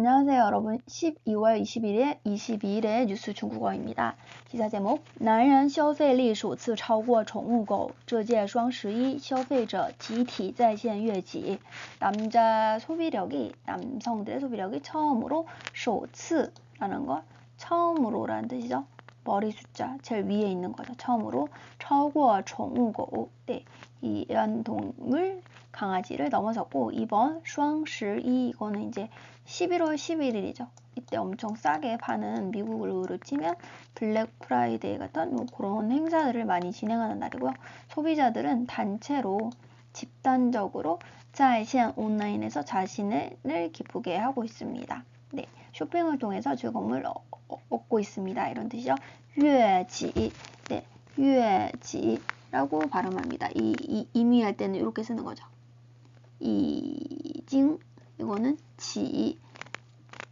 안녕하세요 여러분 12월 21일 22일의 뉴스 중국어입니다. 기사 제목 男人消费力首次超过宠物狗这届双十一消费者集体在线跃起 남자 소비력이 남성들의 소비력이 처음으로 首次라는 거 처음으로라는 뜻이죠. 머리 숫자 제일 위에 있는 거죠. 처음으로 超过 宠物狗 네, 이 애완동물 강아지를 넘어섰고 2번 슈앙시2 이거는 이제 11월 11일이죠. 이때 엄청 싸게 파는 미국으로 치면 블랙 프라이데이 같은 뭐 그런 행사들을 많이 진행하는 날이고요. 소비자들은 단체로 집단적으로 자이시안 온라인에서 자신을 기쁘게 하고 있습니다. 네, 쇼핑을 통해서 즐거움을 어, 어, 얻고 있습니다. 이런 뜻이죠. 유지, 네, 유지. 라고 발음합니다. 이, 이, 임의할 때는 이렇게 쓰는 거죠. 이징 이거는 지,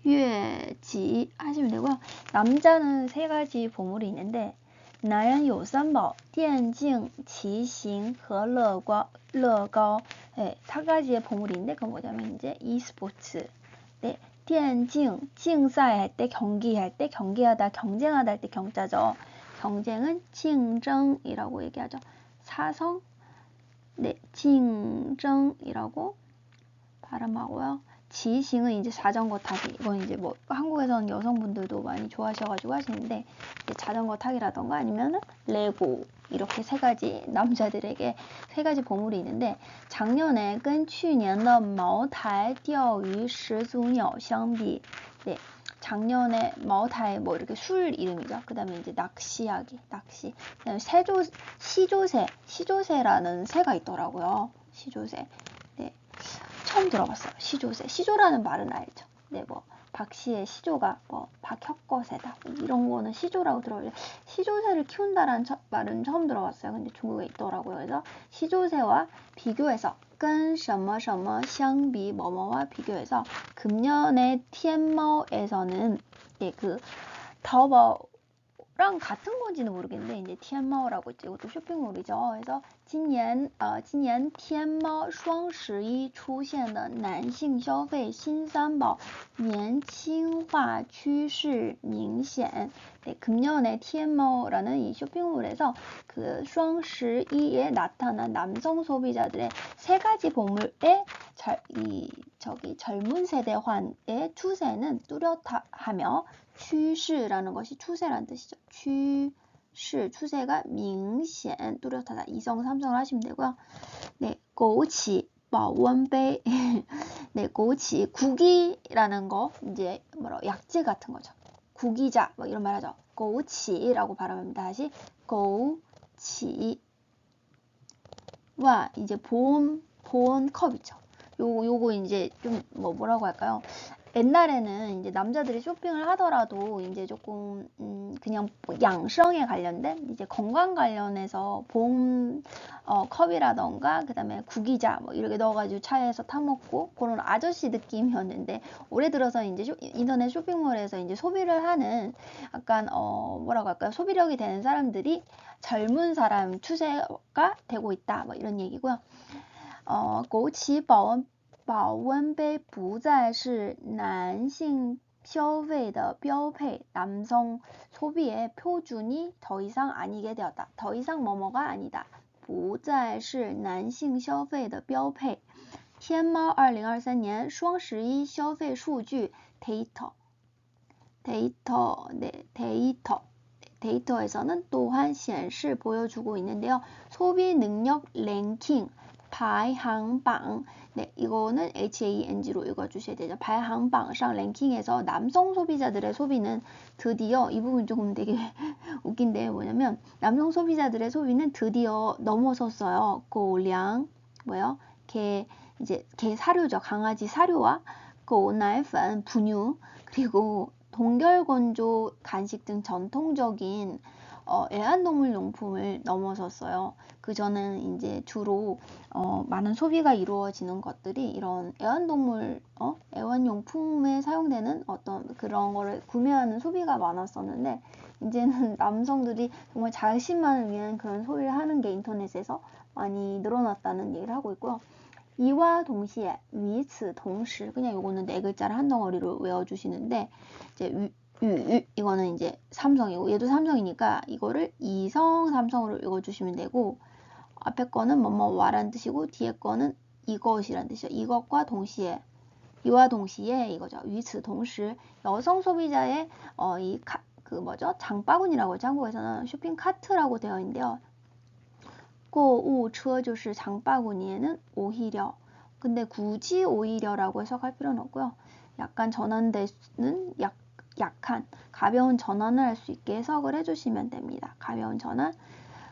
跃지 하시면 되고요. 남자는 세 가지 보물이 있는데 男人有三宝，电竞、骑行和乐高乐高， 네, 사 가지의 보물이 있는데 그건 뭐냐면 이제 e스포츠. 네, 电竞竞赛할 때 경기할 때 경기하다 경쟁하다 할 때 경자죠. 경쟁은 竞争이라고 얘기하죠. 사성 네, 竞争이라고 발음하고요. 지싱은 이제 자전거 타기. 이건 이제 뭐 한국에서는 여성분들도 많이 좋아하셔가지고 하시는데 자전거 타기라던가 아니면은 레고 이렇게 세 가지 남자들에게 세 가지 보물이 있는데 작년에 跟去年的茅台钓鱼始祖鸟相比 네, 작년에 마오타이 뭐 이렇게 술 이름이죠. 그 다음에 이제 낚시하기, 낚시. 그다음에 세조, 시조새, 시조새라는 새가 있더라고요. 시조새. 네. 처음 들어봤어요. 시조새. 시조라는 말은 알죠. 네, 뭐, 박씨의 시조가 뭐, 박혁거새다. 뭐 이런 거는 시조라고 들어요. 시조새를 키운다라는 처, 말은 처음 들어봤어요. 근데 중국에 있더라고요. 그래서 시조새와 비교해서 跟什么什么相比 뭐뭐와 비교해서 금년의 티엔마오에서는 예, 그 타오바오 랑 같은 건지는 모르겠는데 이제 티엔마오라고 있죠. 이것도 쇼핑몰이죠. 그래서 今年呃今年天猫双十一出现的男性消费新三宝年轻化趋势明显。 네, 금년에 TMO라는 이 쇼핑몰에서 그双十一에 나타난 남성 소비자들의 세 가지 보물의 절, 이 저기 젊은 세대환의 추세는 뚜렷하며 추세라는 것이 추세란 뜻이죠. 추세, 추세가 명显 뚜렷하다. 이성 삼성을 하시면 되고요. 네, 고치 마원배 뭐, 네, 고치 국이라는 거 이제 뭐라 약재 같은 거죠. 국이자 뭐 이런 말하죠. 고치라고 발음합니다. 다시 고치 와 이제 보온 보온 컵이죠. 요거 요거 이제 좀 뭐 뭐라고 할까요? 옛날에는 이제 남자들이 쇼핑을 하더라도 이제 조금 음 그냥 뭐 양성에 관련된 이제 건강 관련해서 봄 어, 컵이라던가 그다음에 구기자 뭐 이렇게 넣어가지고 차에서 타 먹고 그런 아저씨 느낌이었는데 올해 들어서 이제 쇼, 인터넷 쇼핑몰에서 이제 소비를 하는 약간 어 뭐라고 할까요 소비력이 되는 사람들이 젊은 사람 추세가 되고 있다 뭐 이런 얘기고요. 어, 고치保温保温杯不再是男性消费的标配，남성소비의표준이더이상아니게되었다더이상뭐뭐가아니다不再是男性消费的标配。天猫二零二三年双十一消费数据 data data 네 data 데이터에서는 또한 显示보여주고 있는데요. 소비 능력 랭킹 排行榜 네, 이거는 HANG로 읽어주셔야 되죠. 발항방상 랭킹에서 남성 소비자들의 소비는 드디어 이 부분 조금 되게 웃긴데 뭐냐면 남성 소비자들의 소비는 드디어 넘어섰어요. 고량 뭐요? 개 이제 개 사료죠. 강아지 사료와 고날粉 분유 그리고 동결건조 간식 등 전통적인 어, 애완동물용품을 넘어섰어요. 그 전에 이제 주로 어, 많은 소비가 이루어지는 것들이 이런 애완동물, 어? 애완용품에 사용되는 어떤 그런 거를 구매하는 소비가 많았었는데 이제는 남성들이 정말 자신만을 위한 그런 소비를 하는 게 인터넷에서 많이 늘어났다는 얘기를 하고 있고요. 이와 동시에 위츠 동시 그냥 요거는 네 글자를 한 덩어리로 외워주시는데 이제 위, 이, 이거는 이제 삼성이고 얘도 삼성이니까 이거를 이성 삼성으로 읽어주시면 되고 앞에 거는 뭐뭐와란 뜻이고 뒤에 거는 이것이란 뜻이죠. 이것과 동시에 이와 동시에 이거죠. 위츠 동시 여성 소비자의 어, 이그 뭐죠? 장바구니라고 하죠. 한국에서는 쇼핑 카트라고 되어 있는데요. 꼬우처就是 장바구니에는 오히려 근데 굳이 오히려라고 해석할 필요는 없고요. 약간 전환되는 약 약한 가벼운 전환을 할 수 있게 해석을 해주시면 됩니다. 가벼운 전환.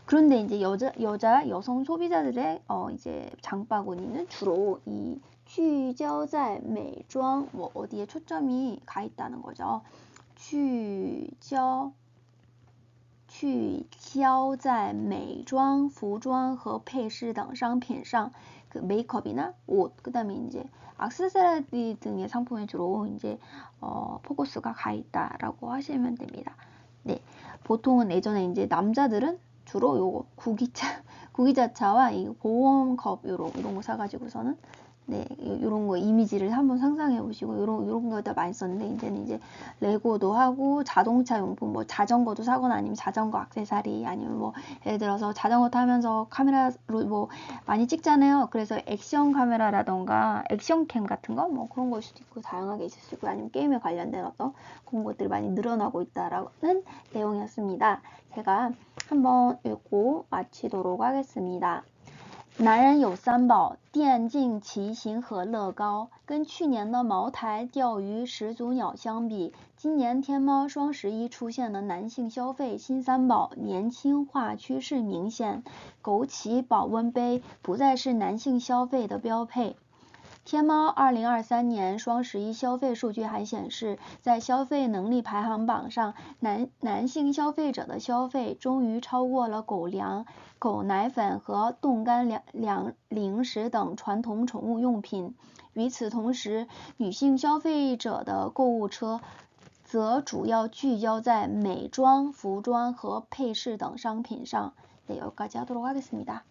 그런데 이제 여자 여자 여성 소비자들의 어 이제 장바구니는 주로 이 취저자 매장 뭐 어디에 초점이 가 있다는 거죠. 취저 聚焦在美妆、服装和配饰等商品上，그 메이크업이나 옷, 그다음에 이제 악세사리 등의 상품에 주로 이제 어, 포커스가 가 있다라고 하시면 됩니다. 네, 보통은 예전에 이제 남자들은 주로 요거 구기차, 구기자차와 이 보온컵 요런 이런 거 사가지고서는 네, 이런 거 이미지를 한번 상상해 보시고 이런 이런 거다 많이 썼는데 이제는 이제 레고도 하고 자동차 용품 뭐 자전거도 사거나 아니면 자전거 악세사리 아니면 뭐 예를 들어서 자전거 타면서 카메라로 뭐 많이 찍잖아요. 그래서 액션 카메라라던가 액션캠 같은 거 뭐 그런 걸 수도 있고 다양하게 있을 수 있고 아니면 게임에 관련된 어떤 그런 것들이 많이 늘어나고 있다라는 내용이었습니다. 제가 한번 읽고 마치도록 하겠습니다. 男人有三宝：电竞、骑行和乐高。跟去年的茅台、钓鱼、始祖鸟相比，今年天猫双十一出现的男性消费新三宝年轻化趋势明显，枸杞保温杯不再是男性消费的标配。天猫二零二三年双十一消费数据还显示，在消费能力排行榜上，男男性消费者的消费终于超过了狗粮、狗奶粉和冻干粮粮零食等传统宠物用品。与此同时，女性消费者的购物车则主要聚焦在美妆、服装和配饰等商品上。네여기까지하도록하겠습니다